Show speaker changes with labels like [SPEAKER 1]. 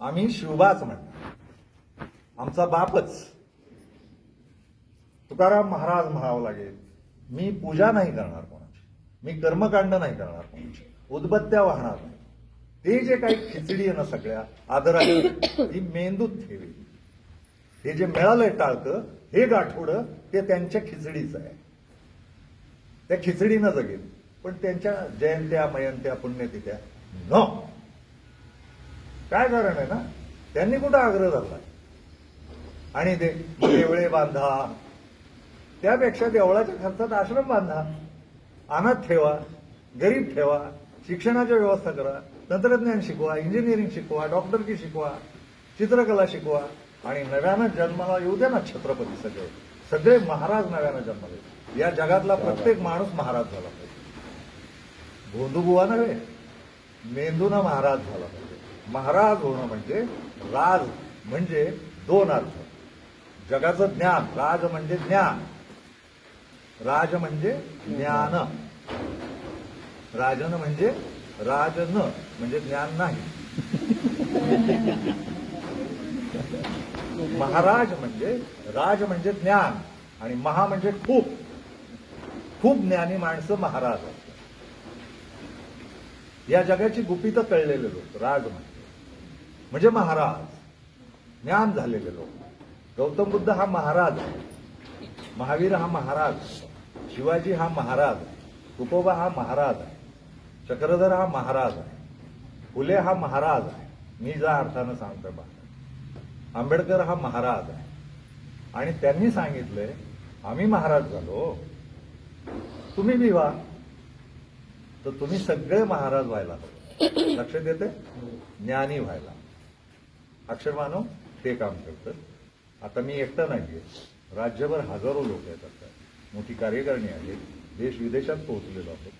[SPEAKER 1] आम्ही शिवबाच म्हणणार आमचा बापच. तुकाराम महाराज म्हणावं लागेल मी पूजा नाही करणार कोणाची. मी कर्मकांड नाही करणार कोणाची. उदबत्त्या वाहणार नाही. ते जे काही खिचडी आहे ना सगळ्या आदराची ती मेंदूत ठेवी हे जे मिळालंय टाळकं हे गाठोडं ते त्यांच्या खिचडीचं आहे. त्या खिचडीनं जगेल. पण त्यांच्या जयंत्या मयंत्या पुण्यतिथ्या न. काय कारण आहे ना? त्यांनी कुठं आग्रह धरला? आणि ते देवळे बांधा त्यापेक्षा देवळाच्या खर्चात आश्रम बांधा अनाथ ठेवा गरीब ठेवा शिक्षणाची व्यवस्था करा तंत्रज्ञान शिकवा इंजिनिअरिंग शिकवा डॉक्टरकी शिकवा चित्रकला शिकवा आणि नव्यानं जन्माला येऊ द्या ना छत्रपती सगळे. सगळे महाराज नव्यानं जन्माले या जगातला प्रत्येक माणूस महाराज झाला पाहिजे. भोंदूबुवा नव्हे मेंदूनं महाराज झाला पाहिजे. महाराज होणं म्हणजे राज म्हणजे दोन अर्थ. जगाचं ज्ञान राज म्हणजे ज्ञान. राज म्हणजे ज्ञान. राजन म्हणजे राजन म्हणजे ज्ञान नाही. महाराज म्हणजे राज म्हणजे ज्ञान आणि महा म्हणजे खूप. खूप ज्ञानी माणसं महाराज असतात या जगाची गुपितं कळलेले लोक राज म्हणजे म्हणजे महाराज ज्ञान झालेले लोक. गौतम बुद्ध हा महाराज आहे. महावीर हा महाराज. शिवाजी हा महाराज. तुकोबा हा महाराज आहे. चक्रधर हा महाराज आहे. फुले हा महाराज आहे. मी ज्या अर्थानं सांगतोय बा. आंबेडकर हा महाराज आहे. आणि त्यांनी सांगितलंय आम्ही महाराज झालो. तुम्ही बी व्हा तर तुम्ही सगळे महाराज व्हायला लक्ष लक्षात येते ज्ञानी व्हायला. अक्षर मानव ते काम करतं आता मी एकटा नाहीये. राज्यभर हजारो लोक आहेत आता मोठी कार्यकारिणी आहे. देश विदेशात पोहोचलेलो आहोत.